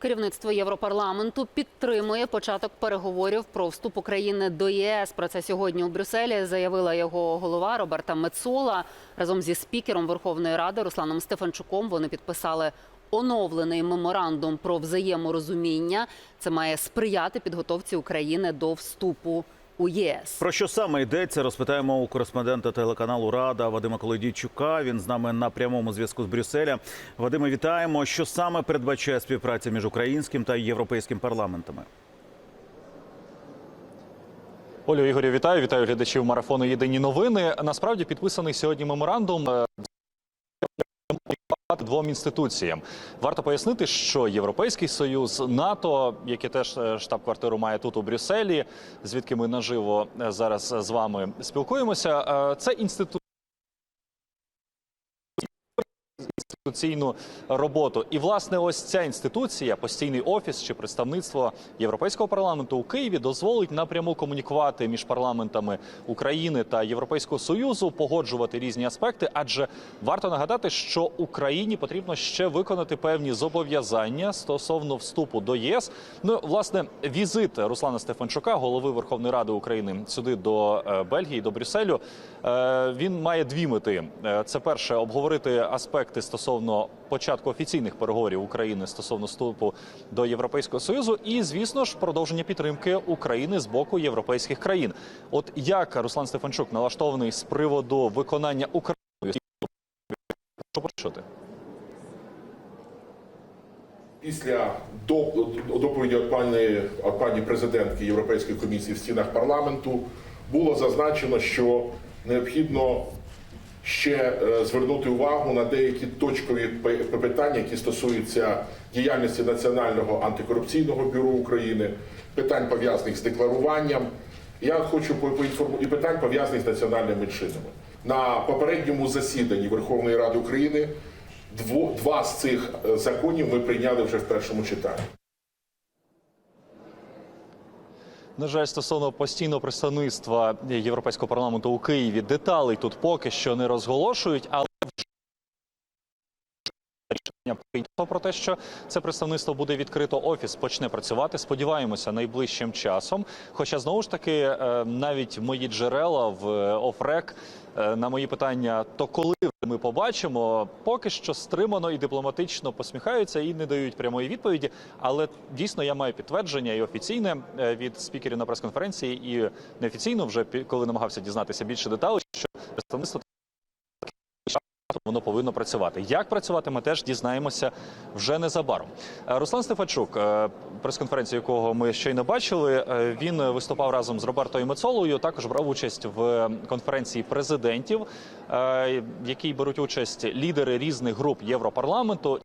Керівництво Європарламенту підтримує початок переговорів про вступ України до ЄС. Про це сьогодні у Брюсселі заявила його голова Роберта Мецола. Разом зі спікером Верховної Ради Русланом Стефанчуком вони підписали оновлений меморандум про взаєморозуміння. Це має сприяти підготовці України до вступу у ЄС. Про що саме йдеться, розпитаємо у кореспондента телеканалу Рада Вадима Колодійчука. Він з нами на прямому зв'язку з Брюсселя. Вадиме, вітаємо. Що саме передбачає співпраця між українським та європейським парламентами? Олю Ігорю, вітаю, вітаю глядачів марафону Єдині новини. Насправді підписаний сьогодні меморандум двом інституціям. Варто пояснити, що Європейський Союз, НАТО, який теж е, штаб-квартиру має тут у Брюсселі, звідки ми наживо е, зараз з вами спілкуємося. е, Це інститут. Інституційну роботу, і власне, ось ця інституція, постійний офіс чи представництво Європейського парламенту у Києві дозволить напряму комунікувати між парламентами України та Європейського союзу, погоджувати різні аспекти. Адже варто нагадати, що Україні потрібно ще виконати певні зобов'язання стосовно вступу до ЄС. Ну, власне, візит Руслана Стефанчука, голови Верховної Ради України, сюди до е, Бельгії, до Брюсселю. е, Він має дві мети: Е, це перше обговорити аспекти стосовно початку офіційних переговорів України стосовно вступу до Європейського союзу, і звісно ж продовження підтримки України з боку європейських країн. От як Руслан Стефанчук налаштований з приводу виконання Україною, що почути? Після доп- доповіді від пані, від пані президентки Європейської комісії в стінах парламенту було зазначено, що необхідно ще е, звернути увагу на деякі точкові питання, які стосуються діяльності Національного антикорупційного бюро України, питань пов'язаних з декларуванням. Я хочу по- поінформу- і питань пов'язаних з національними меншинами. На попередньому засіданні Верховної Ради України два з цих е, законів ми прийняли вже в першому читанні. На жаль, стосовно постійного представництва Європейського парламенту у Києві, деталей тут поки що не розголошують, але прийнято про те, що це представництво буде відкрито. Офіс почне працювати. Сподіваємося, найближчим часом. Хоча знову ж таки, е, навіть мої джерела в е, ОФРЕК е, на мої питання, то коли ми побачимо, поки що стримано і дипломатично посміхаються і не дають прямої відповіді. Але дійсно я маю підтвердження і офіційне від спікерів на прес-конференції, і неофіційно, вже коли намагався дізнатися більше деталей, що представництво воно повинно працювати. Як працювати, ми теж дізнаємося вже незабаром. Е, Руслан Стефачук, е, прес-конференцію якого ми щойно бачили, е, він виступав разом з Робертою Мецолою. Також брав участь в конференції президентів, в якій беруть участь лідери різних груп Європарламенту.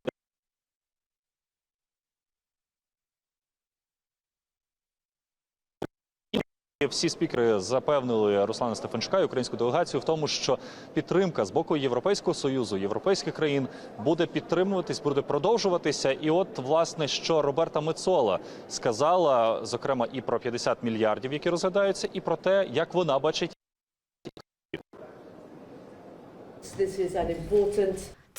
Всі спікери запевнили Руслана Стефанчука і українську делегацію в тому, що підтримка з боку Європейського союзу, європейських країн буде підтримуватись, буде продовжуватися. І от власне що Роберта Мецола сказала, зокрема, і про 50 мільярдів, які розглядаються, і про те, як вона бачить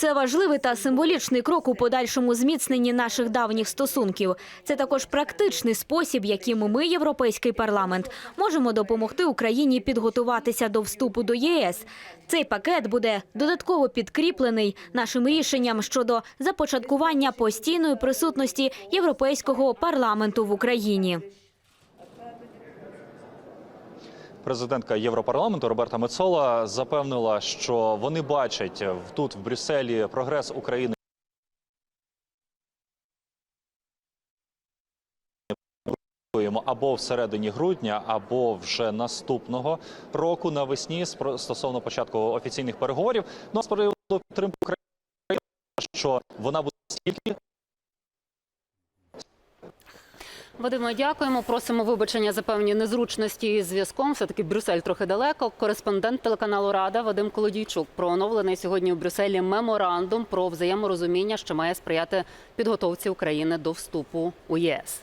Це важливий та символічний крок у подальшому зміцненні наших давніх стосунків. Це також практичний спосіб, яким ми, європейський парламент, можемо допомогти Україні підготуватися до вступу до ЄС. Цей пакет буде додатково підкріплений нашим рішенням щодо започаткування постійної присутності європейського парламенту в Україні. Президентка Європарламенту Роберта Мецола запевнила, що вони бачать тут в Брюсселі прогрес України. Або всередині грудня, або вже наступного року навесні стосовно початку офіційних переговорів. Ну а з приводу підтримки України, що вона буде стільки Вадиме, дякуємо. Просимо вибачення за певні незручності із зв'язком. Все таки Брюссель трохи далеко. Кореспондент телеканалу Рада Вадим Колодійчук про оновлений сьогодні у Брюсселі меморандум про взаєморозуміння, що має сприяти підготовці України до вступу у ЄС.